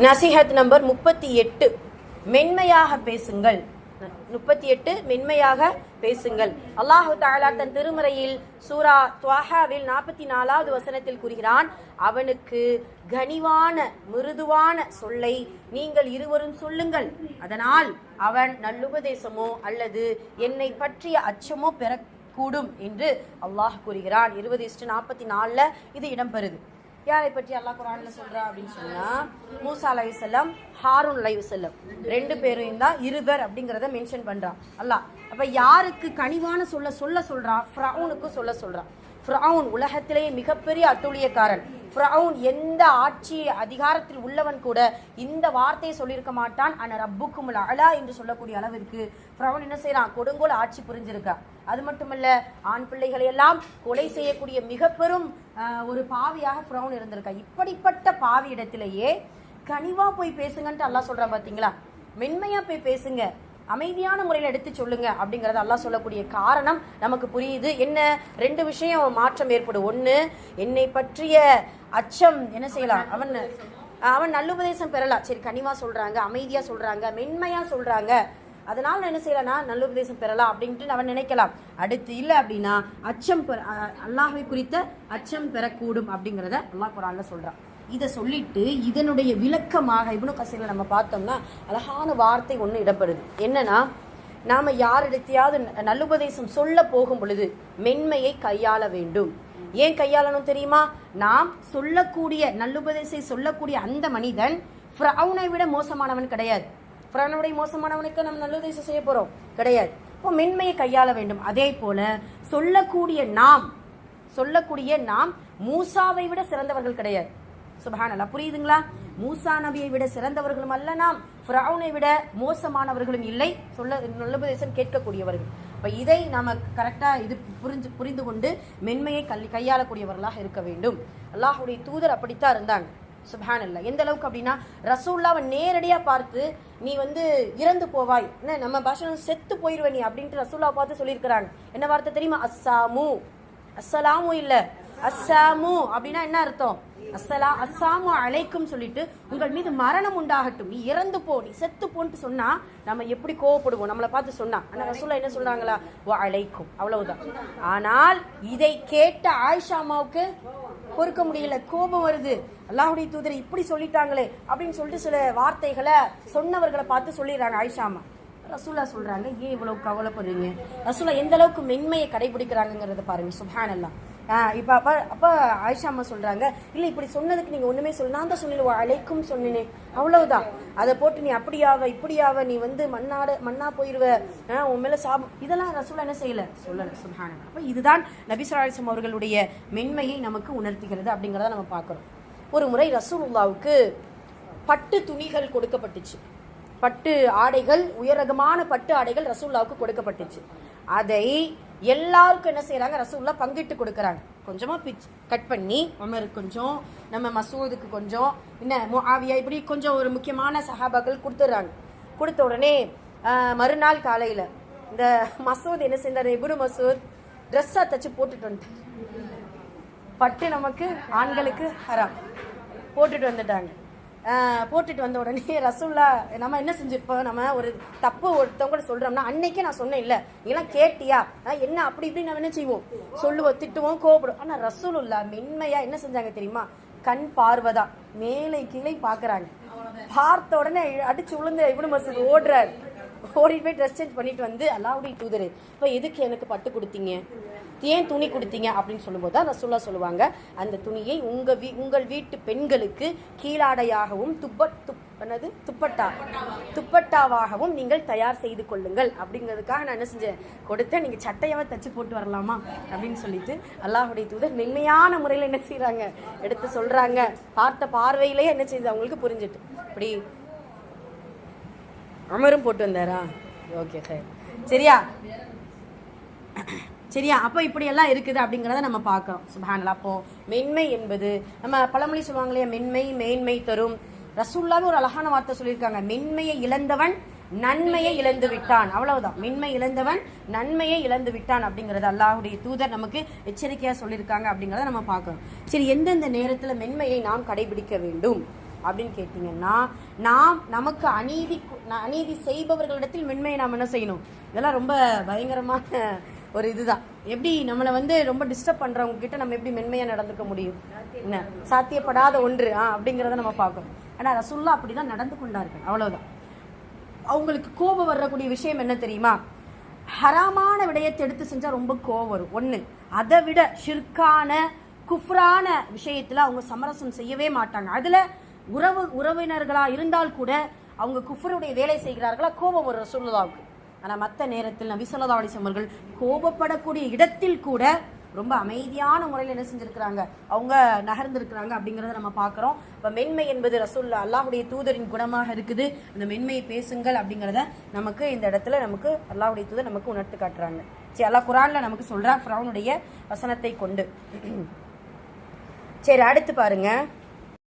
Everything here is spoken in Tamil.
நசிஹத் நம்பர் முப்பத்தி எட்டு. மென்மையாக பேசுங்கள். முப்பத்தி எட்டு மென்மையாக பேசுங்கள். அல்லாஹு தாலா தன் திருமறையில் சூரா துவாஹாவில் நாற்பத்தி நாலாவது வசனத்தில் கூறுகிறான் அவனுக்கு கனிவான மிருதுவான சொல்லை நீங்கள் இருவரும் சொல்லுங்கள். அதனால் அவன் நல்லுபதேசமோ அல்லது என்னை பற்றிய அச்சமோ பெறக்கூடும் என்று அல்லாஹ் கூறுகிறான். இருபது இஸ்டு நாற்பத்தி நாலில் இது இடம்பெறுது. யாரை பற்றி அல்லாஹ் குரான்ல சொல்றா அப்படின்னு சொன்னா மூசா அலைஹிஸ்ஸலாம் ஹாரூன் அலைஹிஸ்ஸலாம் ரெண்டு பேரையும் தான் இருவர் அப்படிங்கிறத மென்ஷன் பண்றான் அல்லாஹ் அப்ப யாருக்கு கனிவான சொல்ல சொல்ல சொல்றான் ஃப்ரௌனுக்கு சொல்ல சொல்றான் ஃப்ரௌன் உலகத்திலேயே மிகப்பெரிய அட்டூழியக்காரன். ஃப்ரௌன் எந்த ஆட்சி அதிகாரத்தில் உள்ளவன் கூட இந்த வார்த்தையை சொல்லியிருக்க மாட்டான். ஆனால் ரப்புக்கும் அலா என்று சொல்லக்கூடிய அளவிற்கு ஃப்ரௌன் என்ன செய்யறான் கொடுங்கோல் ஆட்சி புரிஞ்சிருக்கா? அது மட்டுமல்ல ஆண் பிள்ளைகளை எல்லாம் கொலை செய்யக்கூடிய மிக பெரும் ஒரு பாவியாக ஃப்ரௌன் இருந்திருக்கா? இப்படிப்பட்ட பாவி இடத்திலேயே கனிவா போய் பேசுங்கன்ட்டு அல்லா சொல்றான் பாத்தீங்களா? மென்மையா போய் பேசுங்க. அமைதியான முறையில் எடுத்து சொல்லுங்க அப்படிங்கிறத எல்லாம் சொல்லக்கூடிய காரணம் நமக்கு புரியுது. என்ன? ரெண்டு விஷயம் மாற்றம் ஏற்படும். ஒன்று என்னை பற்றிய அச்சம் என்ன செய்யலாம்? அவன் அவன் நல்லுபதேசம் பெறலாம் சரி கனிவா சொல்றாங்க அமைதியா சொல்றாங்க மென்மையா சொல்றாங்க. அதனால நான் என்ன செய்யலாம்னா நல்லுபதேசம் பெறலாம் அப்படின்ட்டு அவன் நினைக்கலாம். அடுத்து இல்லை அப்படின்னா அச்சம் பெற அல்லாஹை குறித்த அச்சம் பெறக்கூடும் அப்படிங்கிறத அல்லாஹ் குரான்ல சொல்றான். இதை சொல்லிட்டு இதனுடைய விளக்கமாக இவ்வளோ கசீரில் நம்ம பார்த்தோம்னா அழகான வார்த்தை ஒன்று இடப்படுது என்னன்னா நாம யாரிடத்தையாவது நல்லுபதேசம் சொல்ல போகும் பொழுது மென்மையை கையாள வேண்டும். ஏன் கையாளணும் தெரியுமா? நாம் சொல்லக்கூடிய நல்லுபதேசை சொல்லக்கூடிய அந்த மனிதன் ஃப்ரௌனை விட மோசமானவன் கிடையாது. ஃப்ரௌனை மோசமானவனுக்கு நம்ம நல்லுபதேசம் செய்ய போறோம்? கிடையாது. இப்போ மென்மையை கையாள வேண்டும். அதே போல சொல்லக்கூடிய நாம் சொல்லக்கூடிய நாம் மூசாவை விட சிறந்தவர்கள் கிடையாது. சுபஹானல்லா புரியுதுங்களா? மூசா நபியை விட சிறந்தவர்களும் அல்ல நாம். ஃப்ரௌனை விட மோசமானவர்களும் இல்லை. சொல்ல நல்லபதேசம் கேட்கக்கூடியவர்கள். இப்போ இதை நாம் கரெக்டாக இது புரிஞ்சு புரிந்து கொண்டு மென்மையை கல் கையாளக்கூடியவர்களாக இருக்க வேண்டும். அல்லாஹுடைய தூதர் அப்படித்தான் இருந்தாங்க. சுபஹானல்லா எந்த அளவுக்கு அப்படின்னா ரசூல்லாவை நேரடியாக பார்த்து நீ வந்து இறந்து போவாய். என்ன நம்ம பாஷை செத்து போயிடுவ நீ? அப்படின்ட்டு ரசூல்லாவை பார்த்து சொல்லியிருக்கிறாங்க. என்ன வார்த்தை தெரியுமா? அஸ்ஸாமு. அஸ்ஸலாமு இல்லை. அஸ்ஸாமு அப்படின்னா என்ன அர்த்தம்? அஸ்ஸலா அஸ்ஸாமு அழைக்கும் சொல்லிட்டு உங்கள் மீது மரணம் உண்டாகட்டும். நீ இறந்து போ நீ செத்து போன்ட்டு சொன்னா நம்ம எப்படி கோவப்படுவோம்? நம்மளை பார்த்து சொன்னா. ஆனா ரசூலா என்ன சொல்றாங்களா? வா அழைக்கும் அவ்வளவுதான். ஆனால் இதை கேட்ட ஆயிஷா அம்மாவுக்கு பொறுக்க முடியல. கோபம் வருது. அல்லாஹுடைய தூதரை இப்படி சொல்லிட்டாங்களே அப்படின்னு சொல்லிட்டு சில வார்த்தைகளை சொன்னவர்களை பார்த்து சொல்லிடுறாங்க ஆயிஷா அம்மா. ரசூலா சொல்றாங்க ஏன் இவ்வளவு கவலைப்படுறீங்க? ரசூலா எந்த அளவுக்கு மென்மையை கடைபிடிக்கிறாங்கிறத பாருங்க. சுப்ஹானல்லாஹ். ஆஹ் இப்போ அப்பா அப்பா ஆயிஷா அம்மா சொல்கிறாங்க இல்லை இப்படி சொன்னதுக்கு நீங்கள் ஒன்றுமே சொல்ல நான் தான் சொன்னேன் அழைக்கும் சொன்னேனே. அவ்வளவுதான். அதை போட்டு நீ அப்படியாவ இப்படியாவ நீ வந்து மண்ணாட மண்ணா போயிடுவ உன் மேலே சாபம். இதெல்லாம் ரசூலா என்ன செய்யலை? சொல்லலை சுல்ஹான அப்போ இதுதான் நபி ஸல்லல்லாஹு அவர்களுடைய மென்மையை நமக்கு உணர்த்துகிறது அப்படிங்கிறத நம்ம பார்க்குறோம். ஒரு முறை ரசூலுல்லாவுக்கு பட்டு துணிகள் கொடுக்கப்பட்டுச்சு. பட்டு ஆடைகள் உயரகமான பட்டு ஆடைகள் ரசூல்லாவுக்கு கொடுக்கப்பட்டுச்சு. அதை எல்லாருக்கும் என்ன செய்றாங்க? ரசூல்லா பங்கிட்டு கொடுக்கறாங்க. கொஞ்சமா பிச் கட் பண்ணி உமருக்கு கொஞ்சம் நம்ம மசூதுக்கு கொஞ்சம் என்ன ஆவியா இப்படி கொஞ்சம் ஒரு முக்கியமான சஹாபாக்கள் கொடுத்துட்றாங்க கொடுத்த உடனே மறுநாள் காலையில இந்த மசூத் என்ன செஞ்சாரு? இப்னு மசூத் ட்ரெஸ்ஸா தச்சு போட்டுட்டு வந்துட்டார். பட்டு நமக்கு ஆண்களுக்கு ஹராம். போட்டுட்டு வந்துட்டாங்க. போட்டுட்டு வந்த உடனே ரசூல்லா நம்ம என்ன செஞ்சிருப்போம்? நம்ம ஒரு தப்பு ஒருத்தவங்க கூட சொல்றோம்னா அன்னைக்கே நான் சொன்னேன் இல்ல நீங்களாம் கேட்டியா? என்ன அப்படி இப்படி நம்ம என்ன செய்வோம்? சொல்லுவோம் திட்டுவோம் கோபடும் ஆனா ரசூலுல்லா மென்மையா என்ன செஞ்சாங்க தெரியுமா? கண் பார்வைதான் மேலே கீழே பாக்குறாங்க பார்த்த உடனே அடிச்சு விழுந்து இவனு மசூத் ஓடுறாரு. ஓடிட்டு போய் ட்ரெஸ் சேஞ்ச் பண்ணிட்டு வந்து அல்லாவுடைய தூதரு இப்போ எதுக்கு எனக்கு பட்டு கொடுத்தீங்க? ஏன் துணி கொடுத்தீங்க? அப்படின்னு சொல்லும்போது தான் ரசூல்லா சொல்லுவாங்க. அந்த துணியை உங்கள் வீ உங்கள் வீட்டு பெண்களுக்கு கீழாடையாகவும் துப்பட் துப் என்னது? துப்பட்டா துப்பட்டாவாகவும் நீங்கள் தயார் செய்து கொள்ளுங்கள். அப்படிங்கிறதுக்காக நான் என்ன செஞ்சேன்? கொடுத்தேன். நீங்கள் சட்டையாவே தச்சு போட்டு வரலாமா? அப்படின்னு சொல்லிட்டு அல்லாஹுடைய தூதர் மென்மையான முறையில் என்ன செய்கிறாங்க எடுத்து சொல்கிறாங்க பார்த்த பார்வையிலேயே என்ன செய்யுது அவங்களுக்கு புரிஞ்சிட்டு. இப்படி அமரும் போட்டு வந்தாரா? Okay sir. சரியா? சரியா? அப்போ இப்படி எல்லாம் இருக்குது அப்படிங்கிறத நம்ம பார்க்கறோம் சுபஹானல்லா அப்போ மென்மை என்பது நம்ம பழமொழி சொல்லுவாங்க இல்லையா மென்மை மேன்மை தரும். ரசூல்லாவே ஒரு அழகான வார்த்தை சொல்லியிருக்காங்க. மென்மையை இழந்தவன் நன்மையை இழந்து விட்டான். அவ்வளவுதான். மென்மை இழந்தவன் நன்மையை இழந்து விட்டான் அப்படிங்கிறது அல்லாஹுடைய தூதர் நமக்கு எச்சரிக்கையா சொல்லியிருக்காங்க அப்படிங்கிறத நம்ம பார்க்கறோம் சரி எந்தெந்த நேரத்துல மென்மையை நாம் கடைபிடிக்க வேண்டும்? அப்படின்னு கேட்டிங்கன்னா நாம் நமக்கு அநீதி கு- அநீதி செய்பவர்களிடத்தில் மென்மையை நாம் என்ன செய்யணும்? இதெல்லாம் ரொம்ப பயங்கரமான ஒரு இதுதான். எப்படி நம்மளை வந்து ரொம்ப டிஸ்டர்ப் பண்ணுறவங்க கிட்ட நம்ம எப்படி மென்மையாக நடந்துக்க முடியும்? என்ன? சாத்தியப்படாத ஒன்று ஆ அப்படிங்கிறத நம்ம பார்க்கணும். ஆனால் ரசுல்லா அப்படி தான் நடந்து கொண்டார்கள். அவ்வளோதான் அவங்களுக்கு கோபம் வரக்கூடிய விஷயம் என்ன தெரியுமா? ஹராமான விடயத்தை எடுத்து செஞ்சால் ரொம்ப கோபம் வரும். ஒன்று அதை விட ஷிர்கான குஃப்ரான விஷயத்தில் அவங்க சமரசம் செய்யவே மாட்டாங்க. அதில் உறவு உறவினர்களா இருந்தால் கூட அவங்க குஃப்ருடைய வேலை செய்கிறார்களா? கோபம் ஒரு ரசூலுல்லாவுக்கு ஆனா மற்ற நேரத்தில் நபி சொல்லதா அலிசமர்கள் கோபப்படக்கூடிய இடத்தில் கூட ரொம்ப அமைதியான முறையில் என்ன செஞ்சிருக்கிறாங்க? அவங்க நகர்ந்திருக்கிறாங்க அப்படிங்கறத நம்ம பார்க்கிறோம். இப்ப மென்மை என்பது ரசூல்லா அல்லாஹுடைய தூதரின் குணமாக இருக்குது. அந்த மென்மையை பேசுங்கள் அப்படிங்கிறத நமக்கு இந்த இடத்துல நமக்கு அல்லாஹுடைய தூதர் நமக்கு உணர்த்து காட்டுறாங்க. சரி அல்லாஹ் குரான்ல நமக்கு சொல்கிறா ஃப்ரௌனுடைய வசனத்தை கொண்டு. சரி அடுத்து பாருங்க.